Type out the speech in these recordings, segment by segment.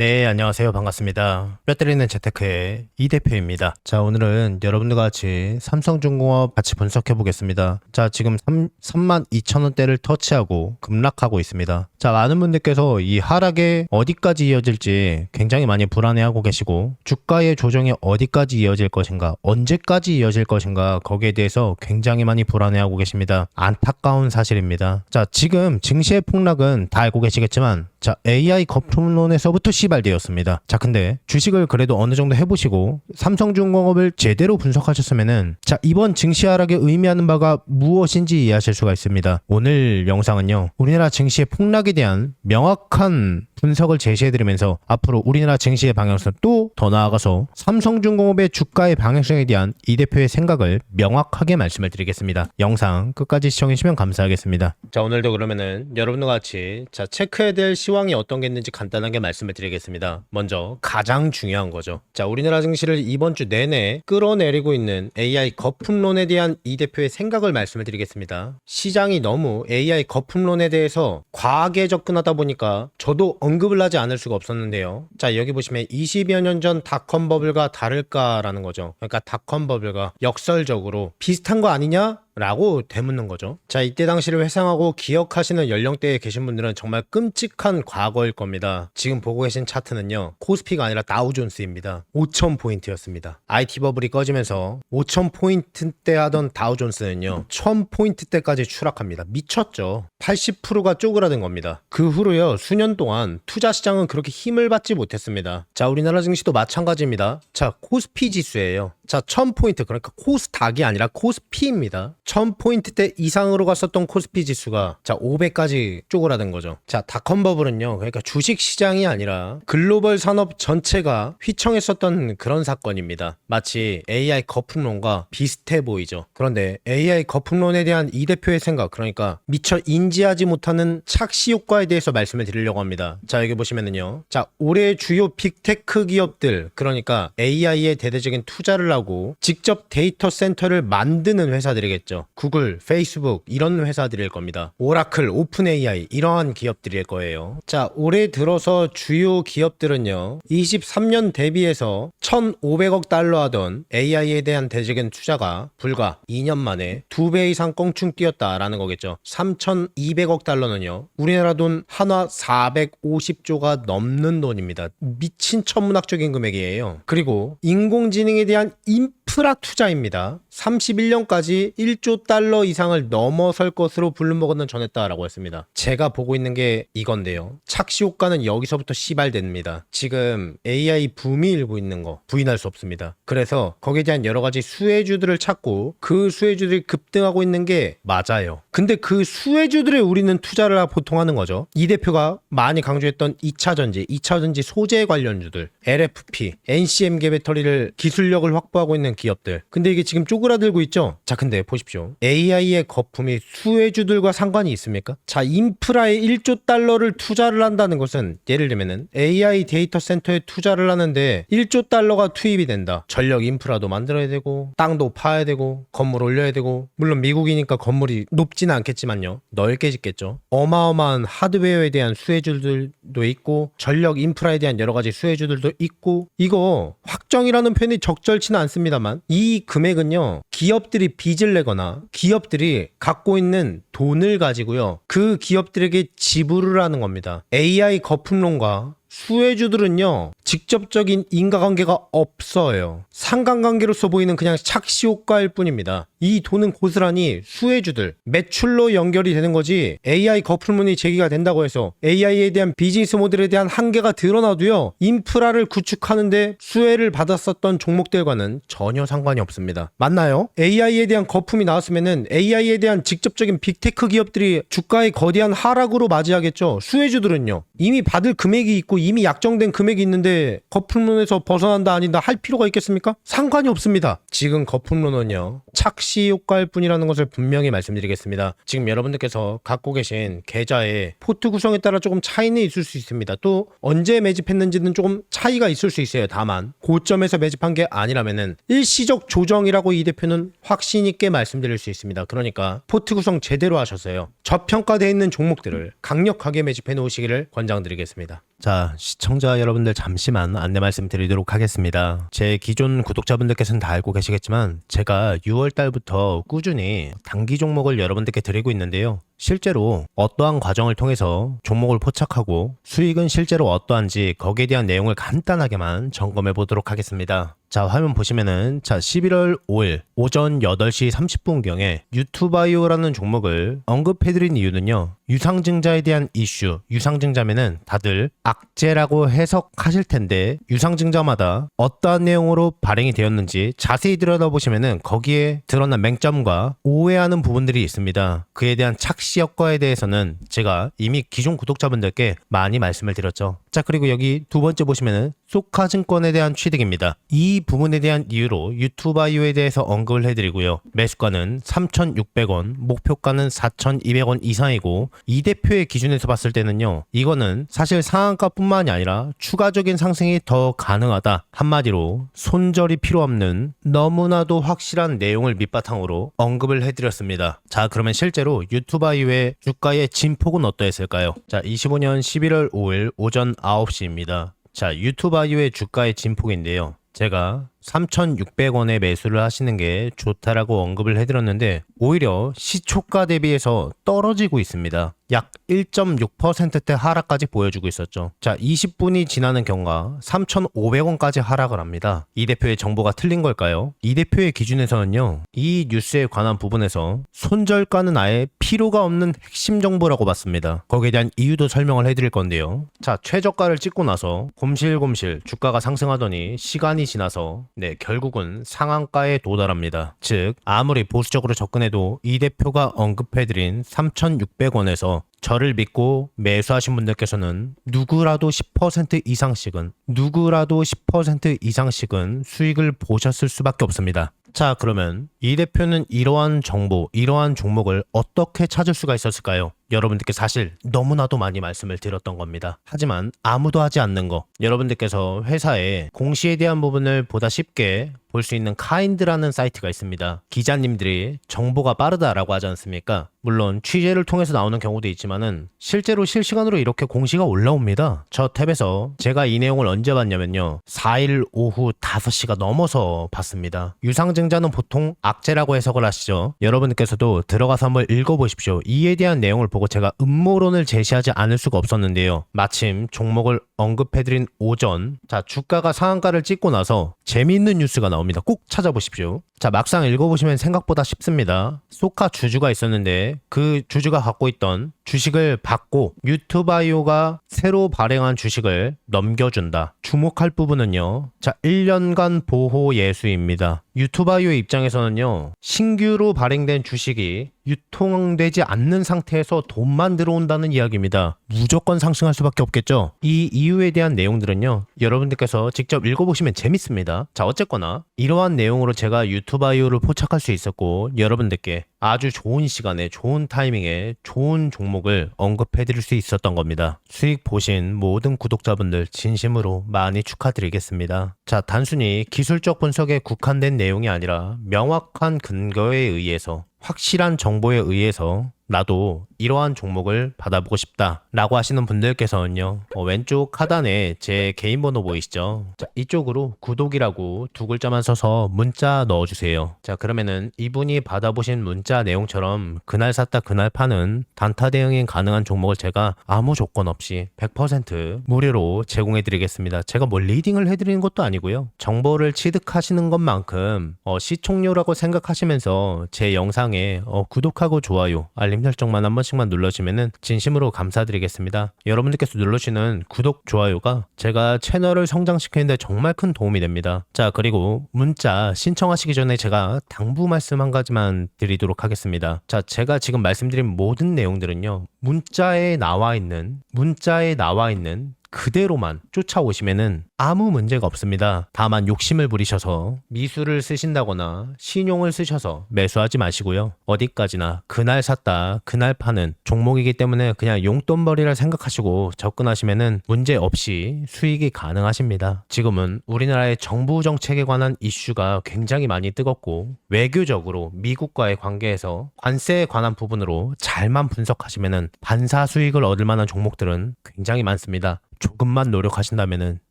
네, 안녕하세요. 반갑습니다. 뼈때리는 재테크의 이 대표입니다. 자, 오늘은 여러분들과 같이 삼성중공업 같이 분석해 보겠습니다. 자, 지금 3, 3만 2천 원대를 터치하고 급락하고 있습니다. 자, 많은 분들께서 이 하락에 어디까지 이어질지 굉장히 많이 불안해하고 계시고 주가의 조정이 어디까지 이어질 것인가, 언제까지 이어질 것인가 거기에 대해서 굉장히 많이 불안해하고 계십니다. 안타까운 사실입니다. 자, 지금 증시의 폭락은 다 알고 계시겠지만 자, AI 거품론에서부터 시발되었습니다. 자, 근데 주식을 그래도 어느 정도 해보시고 삼성중공업을 제대로 분석하셨으면은 자, 이번 증시 하락에 의미하는 바가 무엇인지 이해하실 수가 있습니다. 오늘 영상은요, 우리나라 증시의 폭락에 대한 명확한 분석을 제시해드리면서 앞으로 우리나라 증시의 방향성 또 더 나아가서 삼성중공업의 주가의 방향성에 대한 이 대표의 생각을 명확하게 말씀을 드리겠습니다. 영상 끝까지 시청해주시면 감사하겠습니다. 자 오늘도 그러면은 여러분과 같이 자 체크해야 될 시황이 어떤 게 있는지 간단하게 말씀을 드리겠습니다. 먼저 가장 중요한 거죠. 자 우리나라 증시를 이번 주 내내 끌어내리고 있는 AI 거품론에 대한 이 대표의 생각을 말씀을 드리겠습니다. 시장이 너무 AI 거품론에 대해서 과하게 접근하다 보니까 저도 언급을 하지 않을 수가 없었는데요. 자, 여기 보시면 20여 년 전 닷컴 버블과 다를까라는 거죠. 그러니까 닷컴 버블과 역설적으로 비슷한 거 아니냐? 라고 되묻는 거죠. 자, 이때 당시를 회상하고 기억하시는 연령대에 계신 분들은 정말 끔찍한 과거일 겁니다. 지금 보고 계신 차트는요, 코스피가 아니라 다우존스입니다. 5,000포인트였습니다. IT 버블이 꺼지면서 5,000포인트 때 하던 다우존스는요, 1,000포인트 때까지 추락합니다. 미쳤죠. 80%가 쪼그라든 겁니다. 그 후로요, 수년 동안 투자 시장은 그렇게 힘을 받지 못했습니다. 자, 우리나라 증시도 마찬가지입니다. 자, 코스피 지수예요. 자, 1000포인트, 그러니까 코스닥이 아니라 코스피입니다. 1000포인트대 이상으로 갔었던 코스피 지수가 자, 500까지 쪼그라든 거죠. 자, 닷컴 버블은요. 그러니까 주식 시장이 아니라 글로벌 산업 전체가 휘청했었던 그런 사건입니다. 마치 AI 거품론과 비슷해 보이죠. 그런데 AI 거품론에 대한 이 대표의 생각, 그러니까 미처 인지하지 못하는 착시 효과에 대해서 말씀을 드리려고 합니다. 자, 여기 보시면은요. 자, 올해 주요 빅테크 기업들, 그러니까 AI에 대대적인 투자를 하고 직접 데이터 센터를 만드는 회사들이겠죠. 구글, 페이스북 이런 회사들일 겁니다. 오라클, 오픈 AI 이러한 기업들일 거예요. 자, 올해 들어서 주요 기업들은요. 23년 대비해서 1,500억 달러 하던 AI에 대한 대적인 투자가 불과 2년 만에 2배 이상 껑충 뛰었다라는 거겠죠. 3,200억 달러는요. 우리나라 돈 한화 450조가 넘는 돈입니다. 미친 천문학적인 금액이에요. 그리고 인공지능에 대한 인프라 투자입니다. 31년까지 1조 달러 이상을 넘어설 것으로 블룸버그는 전했다라고 했습니다. 제가 보고 있는 게 이건데요. 착시 효과는 여기서부터 시발됩니다. 지금 AI 붐이 일고 있는 거 부인할 수 없습니다. 그래서 거기에 대한 여러 가지 수혜주들을 찾고 그 수혜주들이 급등하고 있는 게 맞아요. 근데 그 수혜주들에 우리는 투자를 보통 하는 거죠. 이 대표가 많이 강조했던 2차 전지, 2차 전지 소재 관련주들, LFP, NCM계 배터리를 기술력을 확보하고 있는 기업들. 근데 이게 지금 쪼그라들고 있죠? 자, 근데 보십시오. AI의 거품이 수혜주들과 상관이 있습니까? 자, 인프라에 1조 달러를 투자를 한다는 것은 예를 들면은 AI 데이터 센터에 투자를 하는데 1조 달러가 투입이 된다. 전력 인프라도 만들어야 되고, 땅도 파야 되고, 건물 올려야 되고, 물론 미국이니까 건물이 높지는 않겠지만요. 넓게 짓겠죠. 어마어마한 하드웨어에 대한 수혜주들도 있고, 전력 인프라에 대한 여러 가지 수혜주들도 있고, 이거 확정이라는 표현이 적절치는 않습니다만, 이 금액은요, 기업들이 빚을 내거나 기업들이 갖고 있는 돈을 가지고요. 그 기업들에게 지불을 하는 겁니다. AI 거품론과 수혜주들은요, 직접적인 인과관계가 없어요. 상관관계로서 보이는 그냥 착시 효과일 뿐입니다. 이 돈은 고스란히 수혜주들, 매출로 연결이 되는 거지, AI 거품론이 제기가 된다고 해서 AI에 대한 비즈니스 모델에 대한 한계가 드러나도요, 인프라를 구축하는데 수혜를 받았었던 종목들과는 전혀 상관이 없습니다. 맞나요? AI에 대한 거품이 나왔으면은 AI에 대한 직접적인 빅테크 기업들이 주가의 거대한 하락으로 맞이하겠죠. 수혜주들은요, 이미 받을 금액이 있고 이미 약정된 금액이 있는데 거품론에서 벗어난다 아니다 할 필요가 있겠습니까? 상관이 없습니다. 지금 거품론은요. 착시 효과일 뿐이라는 것을 분명히 말씀드리겠습니다. 지금 여러분들께서 갖고 계신 계좌의 포트 구성에 따라 조금 차이는 있을 수 있습니다. 또 언제 매집했는지는 조금 차이가 있을 수 있어요. 다만 고점에서 매집한 게 아니라면은 일시적 조정이라고 이 대표는 확신 있게 말씀드릴 수 있습니다. 그러니까 포트 구성 제대로 하셨어요. 저평가되어 있는 종목들을 강력하게 매집해 놓으시기를 권장드리겠습니다. 자, 시청자 여러분들 잠시만 안내 말씀드리도록 하겠습니다. 제 기존 구독자분들께서는 다 알고 계시겠지만 제가 6월 달부터 꾸준히 단기 종목을 여러분들께 드리고 있는데요. 실제로 어떠한 과정을 통해서 종목을 포착하고 수익은 실제로 어떠한지 거기에 대한 내용을 간단하게만 점검해 보도록 하겠습니다. 자, 화면 보시면은 자, 11월 5일 오전 8시 30분경에 유튜바이오라는 종목을 언급해드린 이유는요. 유상증자에 대한 이슈, 유상증자면은 다들 악재라고 해석하실 텐데 유상증자마다 어떠한 내용으로 발행이 되었는지 자세히 들여다보시면은 거기에 드러난 맹점과 오해하는 부분들이 있습니다. 그에 대한 착시 효과에 대해서는 제가 이미 기존 구독자분들께 많이 말씀을 드렸죠. 자, 그리고 여기 두 번째 보시면은 소카증권에 대한 취득입니다. 이 부분에 대한 이유로 유튜바이오에 대해서 언급을 해드리고요. 매수가는 3,600원, 목표가는 4,200원 이상이고 이 대표의 기준에서 봤을 때는요. 이거는 사실 상한가뿐만이 아니라 추가적인 상승이 더 가능하다. 한마디로 손절이 필요 없는 너무나도 확실한 내용을 밑바탕으로 언급을 해드렸습니다. 자, 그러면 실제로 유튜바이오의 주가의 진폭은 어떠했을까요? 자, 25년 11월 5일 오전 9시입니다. 자, 유튜바이오의 주가의 진폭인데요. 제가 3,600원에 매수를 하시는 게 좋다라고 언급을 해드렸는데 오히려 시초가 대비해서 떨어지고 있습니다. 약 1.6%대 하락까지 보여주고 있었죠. 자, 20분이 지나는 경과 3,500원까지 하락을 합니다. 이 대표의 정보가 틀린 걸까요? 이 대표의 기준에서는요, 이 뉴스에 관한 부분에서 손절가는 아예 필요가 없는 핵심 정보라고 봤습니다. 거기에 대한 이유도 설명을 해드릴 건데요. 자, 최저가를 찍고 나서 곰실곰실 주가가 상승하더니 시간이 지나서 네, 결국은 상한가에 도달합니다. 즉, 아무리 보수적으로 접근해도 이 대표가 언급해드린 3,600원에서 저를 믿고 매수하신 분들께서는 누구라도 10% 이상씩은 누구라도 10% 이상씩은 수익을 보셨을 수밖에 없습니다. 자, 그러면 이 대표는 이러한 정보, 이러한 종목을 어떻게 찾을 수가 있었을까요? 여러분들께 사실 너무나도 많이 말씀을 드렸던 겁니다. 하지만 아무도 하지 않는 거. 여러분들께서 회사에 공시에 대한 부분을 보다 쉽게 볼 수 있는 카인드라는 사이트가 있습니다. 기자님들이 정보가 빠르다라고 하지 않습니까? 물론 취재를 통해서 나오는 경우도 있지만은 실제로 실시간으로 이렇게 공시가 올라옵니다. 저 탭에서 제가 이 내용을 언제 봤냐면요. 4일 오후 5시가 넘어서 봤습니다. 유상증자는 보통 악재라고 해석을 하시죠. 여러분께서도 들어가서 한번 읽어보십시오. 이에 대한 내용을 보고 제가 음모론을 제시하지 않을 수가 없었는데요. 마침 종목을 언급해드린 오전, 자, 주가가 상한가를 찍고 나서 재미있는 뉴스가 나옵니다. 꼭 찾아보십시오. 자, 막상 읽어보시면 생각보다 쉽습니다. 소카 주주가 있었는데 그 주주가 갖고 있던 주식을 받고 유튜바이오가 새로 발행한 주식을 넘겨준다. 주목할 부분은요. 자, 1년간 보호 예수입니다. 유튜바이오 입장에서는요. 신규로 발행된 주식이 유통되지 않는 상태에서 돈만 들어온다는 이야기입니다. 무조건 상승할 수밖에 없겠죠. 이 이유에 대한 내용들은요. 여러분들께서 직접 읽어보시면 재밌습니다. 자, 어쨌거나 이러한 내용으로 제가 유튜 바이오를 포착할 수 있었고 여러분들께 아주 좋은 시간에 좋은 타이밍에 좋은 종목을 언급해 드릴 수 있었던 겁니다. 수익 보신 모든 구독자분들 진심으로 많이 축하드리겠습니다. 자, 단순히 기술적 분석에 국한된 내용이 아니라 명확한 근거에 의해서 확실한 정보에 의해서 나도 이러한 종목을 받아보고 싶다 라고 하시는 분들께서는요 어, 왼쪽 하단에 제 개인 번호 보이시죠? 자, 이쪽으로 구독이라고 두 글자만 써서 문자 넣어주세요. 자 그러면은 이분이 받아보신 문자 내용처럼 그날 샀다 그날 파는 단타 대응이 가능한 종목을 제가 아무 조건 없이 100% 무료로 제공해 드리겠습니다. 제가 뭐 리딩을 해드리는 것도 아니고요. 정보를 취득하시는 것만큼 어, 시총료라고 생각하시면서 제 영상에 어, 구독하고 좋아요 알림 설정만 한 번 씩만 눌러주시면은 진심으로 감사드리겠습니다. 여러분들께서 눌러주시는 구독, 좋아요가 제가 채널을 성장시키는데 정말 큰 도움이 됩니다. 자, 그리고 문자 신청하시기 전에 제가 당부 말씀 한 가지만 드리도록 하겠습니다. 자, 제가 지금 말씀드린 모든 내용들은요. 문자에 나와 있는, 문자에 나와 있는 그대로만 쫓아오시면은 아무 문제가 없습니다. 다만 욕심을 부리셔서 미수를 쓰신다거나 신용을 쓰셔서 매수하지 마시고요. 어디까지나 그날 샀다, 그날 파는 종목이기 때문에 그냥 용돈벌이라 생각하시고 접근하시면은 문제 없이 수익이 가능하십니다. 지금은 우리나라의 정부 정책에 관한 이슈가 굉장히 많이 뜨겁고 외교적으로 미국과의 관계에서 관세에 관한 부분으로 잘만 분석하시면은 반사 수익을 얻을 만한 종목들은 굉장히 많습니다. 조금만 노력하신다면은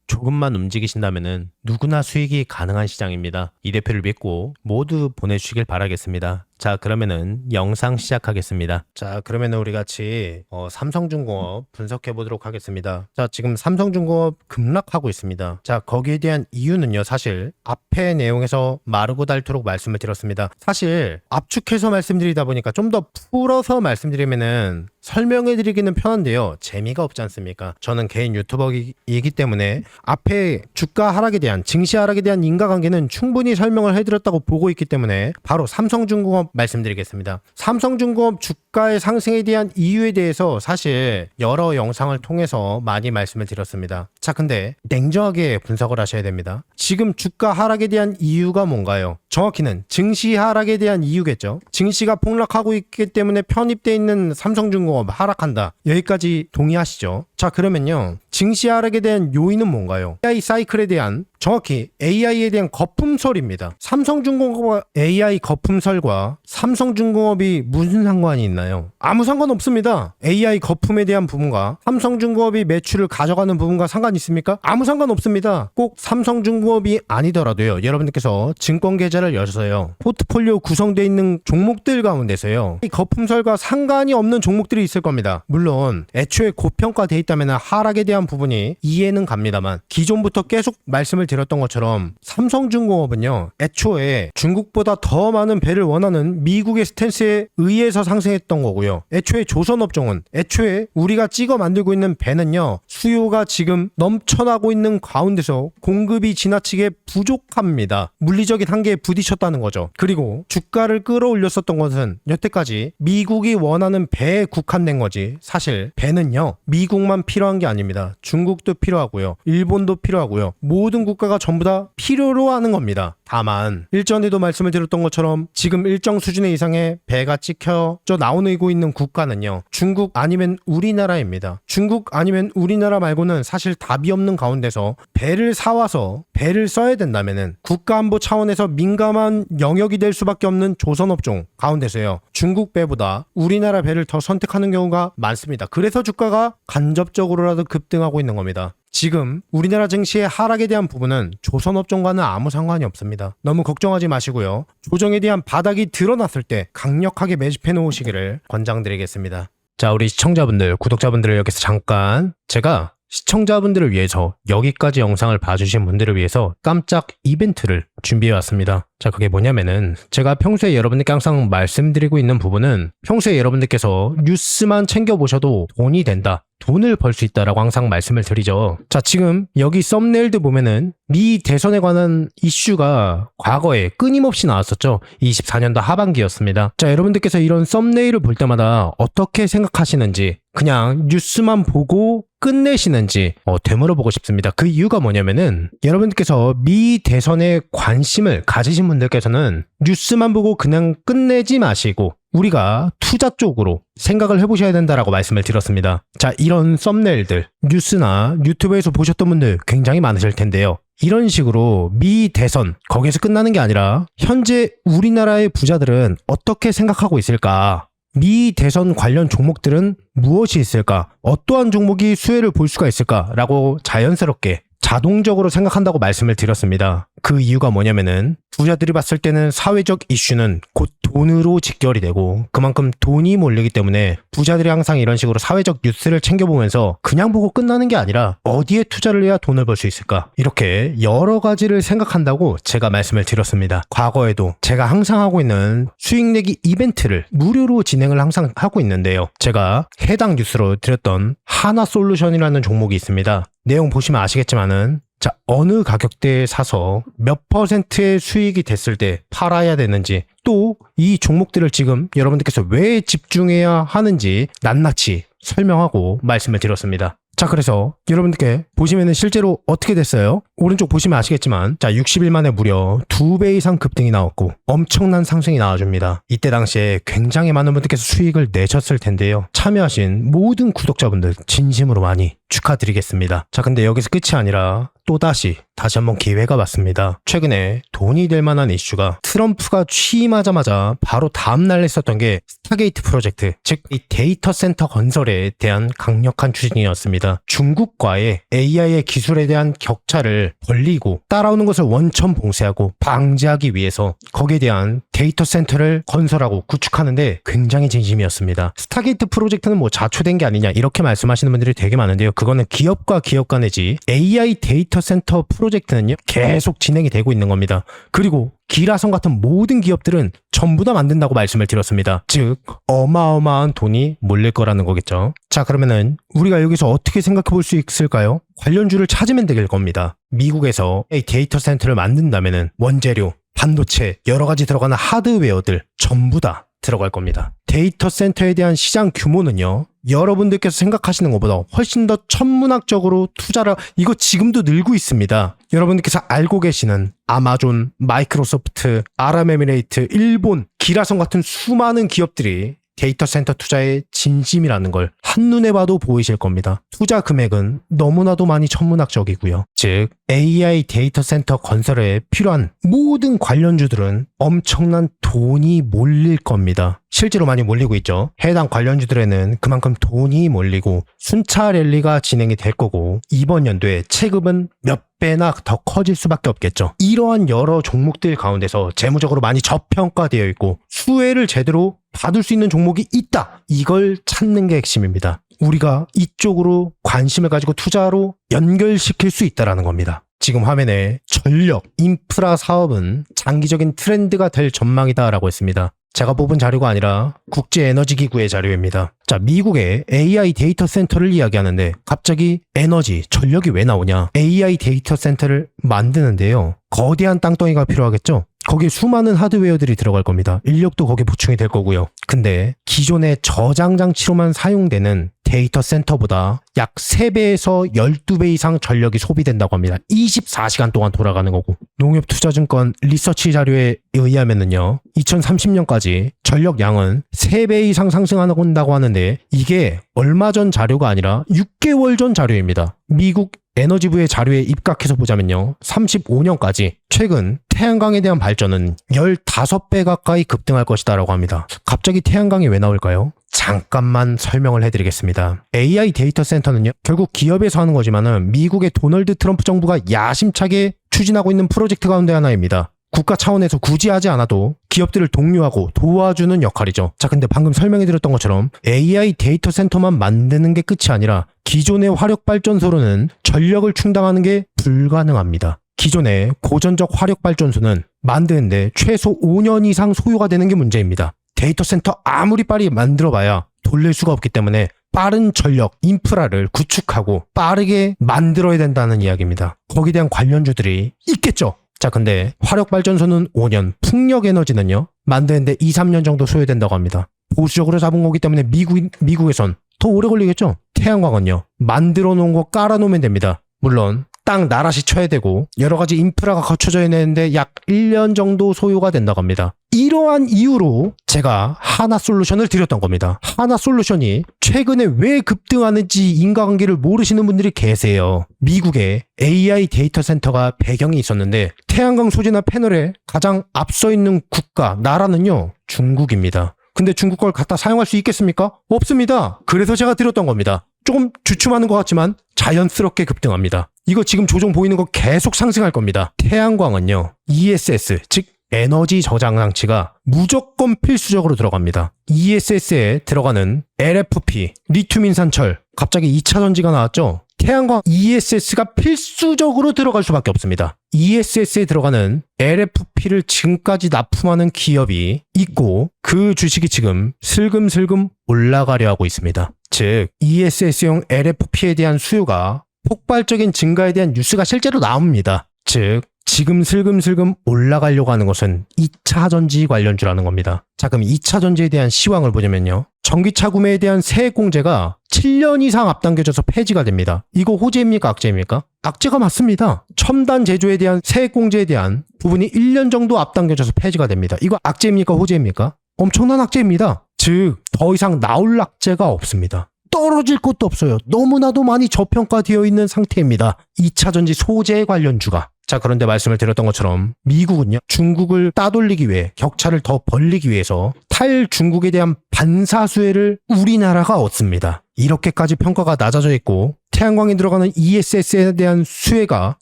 조금만 움직이신다면은 누구나 수익이 가능한 시장입니다. 이 대표를 믿고 모두 보내주시길 바라겠습니다. 자 그러면은 영상 시작하겠습니다. 자 그러면은 우리 같이 어, 삼성중공업 분석해 보도록 하겠습니다. 자 지금 삼성중공업 급락하고 있습니다. 자 거기에 대한 이유는요 사실 앞에 내용에서 마르고 닳도록 말씀을 드렸습니다. 사실 압축해서 말씀드리다 보니까 좀 더 풀어서 말씀드리면은 설명해 드리기는 편한데요 재미가 없지 않습니까? 저는 개인 유튜버이기 때문에 앞에 주가 하락에 대한 증시 하락에 대한 인과관계는 충분히 설명을 해드렸다고 보고 있기 때문에 바로 삼성중공업 말씀드리겠습니다. 삼성중공업 주가의 상승에 대한 이유에 대해서 사실 여러 영상을 통해서 많이 말씀을 드렸습니다. 자, 근데 냉정하게 분석을 하셔야 됩니다. 지금 주가 하락에 대한 이유가 뭔가요? 정확히는 증시 하락에 대한 이유겠죠. 증시가 폭락하고 있기 때문에 편입돼 있는 삼성중공업 하락한다. 여기까지 동의하시죠? 자, 그러면요. 증시 하락에 대한 요인은 뭔가요? AI 사이클에 대한 정확히 AI에 대한 거품설입니다. 삼성중공업과 AI 거품설과 삼성중공업이 무슨 상관이 있나요? 아무 상관 없습니다. AI 거품에 대한 부분과 삼성중공업이 매출을 가져가는 부분과 상관 있습니까? 아무 상관 없습니다. 꼭 삼성중공업이 아니더라도요. 여러분들께서 증권 계좌를 여셔서요. 포트폴리오 구성되어 있는 종목들 가운데서요. 이 거품설과 상관이 없는 종목들이 있을 겁니다. 물론 애초에 고평가돼 있다면 하락에 대한 부분이 이해는 갑니다만 기존부터 계속 말씀을 드렸던 것처럼 삼성중공업은요 애초에 중국보다 더 많은 배를 원하는 미국의 스탠스에 의해서 상승했던 거고요. 애초에 조선업종은 애초에 우리가 찍어 만들고 있는 배는요 수요가 지금 넘쳐나고 있는 가운데서 공급이 지나치게 부족합니다. 물리적인 한계에 부딪혔다는 거죠. 그리고 주가를 끌어올렸었던 것은 여태까지 미국이 원하는 배에 국한된 거지. 사실 배는요 미국만 필요한 게 아닙니다. 중국도 필요하고요 일본도 필요하고요. 모든 국 가가 전부 다 필요로 하는 겁니다. 다만 일전에도 말씀을 드렸던 것처럼 지금 일정 수준의 이상의 배가 찍혀져 나오고 있는 국가는요. 중국 아니면 우리나라입니다. 중국 아니면 우리나라 말고는 사실 답이 없는 가운데서 배를 사와서 배를 써야 된다면은 국가안보 차원에서 민감한 영역이 될 수밖에 없는 조선업종 가운데서요. 중국 배보다 우리나라 배를 더 선택하는 경우가 많습니다. 그래서 주가가 간접적으로라도 급등하고 있는 겁니다. 지금 우리나라 증시의 하락에 대한 부분은 조선 업종과는 아무 상관이 없습니다. 너무 걱정하지 마시고요. 조정에 대한 바닥이 드러났을 때 강력하게 매집해 놓으시기를 권장드리겠습니다. 자, 우리 시청자분들, 구독자분들을 여기서 잠깐 제가 시청자분들을 위해서 여기까지 영상을 봐주신 분들을 위해서 깜짝 이벤트를 준비해 왔습니다. 자, 그게 뭐냐면은 제가 평소에 여러분들께 항상 말씀드리고 있는 부분은 평소에 여러분들께서 뉴스만 챙겨보셔도 돈이 된다. 돈을 벌 수 있다라고 항상 말씀을 드리죠. 자, 지금 여기 썸네일도 보면은 미 대선에 관한 이슈가 과거에 끊임없이 나왔었죠. 24년도 하반기였습니다. 자, 여러분들께서 이런 썸네일을 볼 때마다 어떻게 생각하시는지 그냥 뉴스만 보고 끝내시는지 어, 되물어보고 싶습니다. 그 이유가 뭐냐면은 여러분들께서 미 대선에 관심을 가지신 분들께서는 뉴스만 보고 그냥 끝내지 마시고 우리가 투자 쪽으로 생각을 해보셔야 된다라고 말씀을 드렸습니다. 자, 이런 썸네일들 뉴스나 유튜브에서 보셨던 분들 굉장히 많으실 텐데요. 이런 식으로 미 대선 거기에서 끝나는 게 아니라 현재 우리나라의 부자들은 어떻게 생각하고 있을까? 미 대선 관련 종목들은 무엇이 있을까? 어떠한 종목이 수혜를 볼 수가 있을까?라고 자연스럽게 자동적으로 생각한다고 말씀을 드렸습니다. 그 이유가 뭐냐면은 부자들이 봤을 때는 사회적 이슈는 곧 돈으로 직결이 되고 그만큼 돈이 몰리기 때문에 부자들이 항상 이런 식으로 사회적 뉴스를 챙겨보면서 그냥 보고 끝나는 게 아니라 어디에 투자를 해야 돈을 벌 수 있을까 이렇게 여러 가지를 생각한다고 제가 말씀을 드렸습니다. 과거에도 제가 항상 하고 있는 수익 내기 이벤트를 무료로 진행을 항상 하고 있는데요. 제가 해당 뉴스로 드렸던 하나 솔루션이라는 종목이 있습니다. 내용 보시면 아시겠지만은 자, 어느 가격대에 사서 몇 퍼센트의 수익이 됐을 때 팔아야 되는지 또 이 종목들을 지금 여러분들께서 왜 집중해야 하는지 낱낱이 설명하고 말씀을 드렸습니다. 자, 그래서 여러분들께 보시면은 실제로 어떻게 됐어요? 오른쪽 보시면 아시겠지만 자 60일 만에 무려 2배 이상 급등이 나왔고 엄청난 상승이 나와줍니다. 이때 당시에 굉장히 많은 분들께서 수익을 내셨을 텐데요. 참여하신 모든 구독자분들 진심으로 많이 축하드리겠습니다. 자 근데 여기서 끝이 아니라 또다시 다시 한번 기회가 왔습니다. 최근에 돈이 될 만한 이슈가 트럼프가 취임하자마자 바로 다음날 있었던 게 스타게이트 프로젝트, 즉 이 데이터 센터 건설에 대한 강력한 추진이었습니다. 중국과의 AI의 기술에 대한 격차를 벌리고 따라오는 것을 원천 봉쇄하고 방지하기 위해서 거기에 대한 데이터 센터를 건설하고 구축하는데 굉장히 진심이었습니다. 스타게이트 프로젝트는 뭐 자초된 게 아니냐 이렇게 말씀하시는 분들이 되게 많은데요. 그거는 기업과 기업 간의지 AI 데이터 센터 프로젝트는요 계속 진행이 되고 있는 겁니다. 그리고 기라성 같은 모든 기업들은 전부 다 만든다고 말씀을 드렸습니다. 즉 어마어마한 돈이 몰릴 거라는 거겠죠. 자 그러면은 우리가 여기서 어떻게 생각해 볼 수 있을까요? 관련주를 찾으면 될 겁니다. 미국에서 이 데이터 센터를 만든다면은 원재료, 반도체, 여러 가지 들어가는 하드웨어들 전부 다 들어갈 겁니다. 데이터 센터에 대한 시장 규모는요. 여러분들께서 생각하시는 것보다 훨씬 더 천문학적으로 투자를 이거 지금도 늘고 있습니다. 여러분들께서 알고 계시는 아마존, 마이크로소프트, 아랍에미레이트, 일본, 기라성 같은 수많은 기업들이 데이터 센터 투자의 진심이라는 걸 한눈에 봐도 보이실 겁니다. 투자 금액은 너무나도 많이 천문학적이고요. 즉, AI 데이터 센터 건설에 필요한 모든 관련주들은 엄청난 돈이 몰릴 겁니다. 실제로 많이 몰리고 있죠. 해당 관련주들에는 그만큼 돈이 몰리고 순차 랠리가 진행이 될 거고 이번 연도에 체급은 몇 배나 더 커질 수밖에 없겠죠. 이러한 여러 종목들 가운데서 재무적으로 많이 저평가되어 있고 수혜를 제대로 받을 수 있는 종목이 있다. 이걸 찾는 게 핵심입니다. 우리가 이쪽으로 관심을 가지고 투자로 연결시킬 수 있다라는 겁니다. 지금 화면에 전력, 인프라 사업은 장기적인 트렌드가 될 전망이다라고 했습니다. 제가 뽑은 자료가 아니라 국제에너지기구의 자료입니다. 자, 미국의 AI 데이터 센터를 이야기하는데 갑자기 에너지, 전력이 왜 나오냐? AI 데이터 센터를 만드는데요. 거대한 땅덩이가 필요하겠죠? 거기에 수많은 하드웨어들이 들어갈 겁니다. 인력도 거기에 보충이 될 거고요. 근데 기존의 저장 장치로만 사용되는 데이터 센터보다 약 3배에서 12배 이상 전력이 소비된다고 합니다. 24시간 동안 돌아가는 거고. 농협투자증권 리서치 자료에 의하면은요. 2030년까지 전력 양은 3배 이상 상승한다고 하는데 이게 얼마 전 자료가 아니라 6개월 전 자료입니다. 미국 에너지부의 자료에 입각해서 보자면요. 35년까지 최근 태양광에 대한 발전은 15배 가까이 급등할 것이다라고 합니다. 갑자기 태양광이 왜 나올까요? 잠깐만 설명을 해드리겠습니다. AI 데이터 센터는요, 결국 기업에서 하는 거지만은 미국의 도널드 트럼프 정부가 야심차게 추진하고 있는 프로젝트 가운데 하나입니다. 국가 차원에서 굳이 하지 않아도 기업들을 독려하고 도와주는 역할이죠. 자, 근데 방금 설명해 드렸던 것처럼 AI 데이터 센터만 만드는 게 끝이 아니라 기존의 화력 발전소로는 전력을 충당하는 게 불가능합니다. 기존의 고전적 화력 발전소는 만드는데 최소 5년 이상 소요가 되는 게 문제입니다. 데이터 센터 아무리 빨리 만들어봐야 돌릴 수가 없기 때문에 빠른 전력, 인프라를 구축하고 빠르게 만들어야 된다는 이야기입니다. 거기에 대한 관련주들이 있겠죠. 자, 근데 화력발전소는 5년, 풍력에너지는요, 만드는데 2, 3년 정도 소요된다고 합니다. 보수적으로 잡은 거기 때문에 미국, 미국에선 더 오래 걸리겠죠? 태양광은요, 만들어 놓은 거 깔아 놓으면 됩니다. 물론, 땅 나라시 쳐야 되고, 여러 가지 인프라가 갖춰져야 되는데 약 1년 정도 소요가 된다고 합니다. 이러한 이유로 제가 하나 솔루션을 드렸던 겁니다. 하나 솔루션이 최근에 왜 급등하는지 인과관계를 모르시는 분들이 계세요. 미국에 AI 데이터 센터가 배경이 있었는데 태양광 소재나 패널에 가장 앞서 있는 국가, 나라는요, 중국입니다. 근데 중국 걸 갖다 사용할 수 있겠습니까? 없습니다. 그래서 제가 드렸던 겁니다. 조금 주춤하는 것 같지만 자연스럽게 급등합니다. 이거 지금 조정 보이는 거 계속 상승할 겁니다. 태양광은요, ESS, 즉 에너지 저장 장치가 무조건 필수적으로 들어갑니다. ESS에 들어가는 LFP, 리튬 인산철, 갑자기 2차 전지가 나왔죠? 태양광 ESS가 필수적으로 들어갈 수밖에 없습니다. ESS에 들어가는 LFP를 지금까지 납품하는 기업이 있고 그 주식이 지금 슬금슬금 올라가려 하고 있습니다. 즉 ESS용 LFP에 대한 수요가 폭발적인 증가에 대한 뉴스가 실제로 나옵니다. 즉 지금 슬금슬금 올라가려고 하는 것은 2차 전지 관련주라는 겁니다. 자, 그럼 2차 전지에 대한 시황을 보자면요. 전기차 구매에 대한 세액 공제가 7년 이상 앞당겨져서 폐지가 됩니다. 이거 호재입니까? 악재입니까? 악재가 맞습니다. 첨단 제조에 대한 세액 공제에 대한 부분이 1년 정도 앞당겨져서 폐지가 됩니다. 이거 악재입니까? 호재입니까? 엄청난 악재입니다. 즉, 더 이상 나올 악재가 없습니다. 떨어질 것도 없어요. 너무나도 많이 저평가되어 있는 상태입니다. 2차 전지 소재 관련주가. 자, 그런데 말씀을 드렸던 것처럼 미국은요, 중국을 따돌리기 위해 격차를 더 벌리기 위해서 탈 중국에 대한 반사수혜를 우리나라가 얻습니다. 이렇게까지 평가가 낮아져 있고 태양광에 들어가는 ESS에 대한 수혜가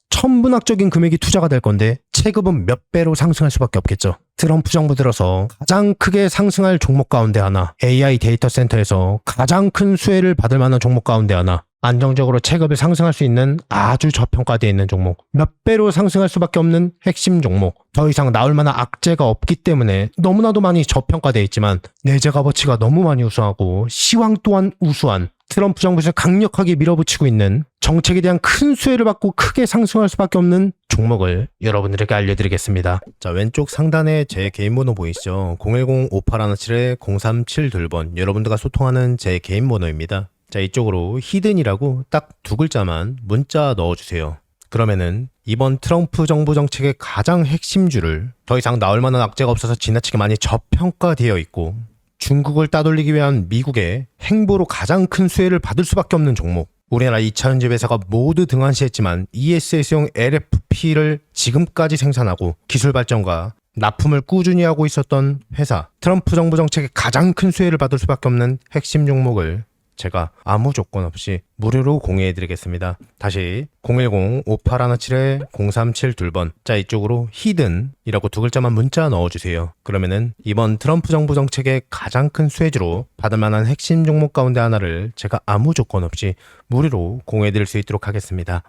천문학적인 금액이 투자가 될 건데 체급은 몇 배로 상승할 수밖에 없겠죠. 트럼프 정부 들어서 가장 크게 상승할 종목 가운데 하나, AI 데이터 센터에서 가장 큰 수혜를 받을 만한 종목 가운데 하나, 안정적으로 체급이 상승할 수 있는 아주 저평가되어 있는 종목, 몇 배로 상승할 수밖에 없는 핵심 종목, 더 이상 나올 만한 악재가 없기 때문에 너무나도 많이 저평가되어 있지만 내재 값어치가 너무 많이 우수하고 시황 또한 우수한 트럼프 정부에서 강력하게 밀어붙이고 있는 정책에 대한 큰 수혜를 받고 크게 상승할 수밖에 없는 종목을 여러분들에게 알려드리겠습니다. 자, 왼쪽 상단에 제 개인 번호 보이시죠? 010-5817-037 여러분들과 소통하는 제 개인 번호입니다. 자, 이쪽으로 히든이라고 딱 두 글자만 문자 넣어주세요. 그러면은 이번 트럼프 정부 정책의 가장 핵심주를 더 이상 나올 만한 악재가 없어서 지나치게 많이 저평가되어 있고 중국을 따돌리기 위한 미국의 행보로 가장 큰 수혜를 받을 수밖에 없는 종목. 우리나라 2차전지 회사가 모두 등한시했지만 ESS용 LFP를 지금까지 생산하고 기술 발전과 납품을 꾸준히 하고 있었던 회사. 트럼프 정부 정책의 가장 큰 수혜를 받을 수밖에 없는 핵심 종목을 제가 아무 조건 없이 무료로 공유해드리겠습니다. 다시 010-5817-0372번 자 이쪽으로 히든이라고 두 글자만 문자 넣어주세요. 그러면은 이번 트럼프 정부 정책의 가장 큰 수혜주로 받을 만한 핵심 종목 가운데 하나를 제가 아무 조건 없이 무료로 공유해드릴 수 있도록 하겠습니다.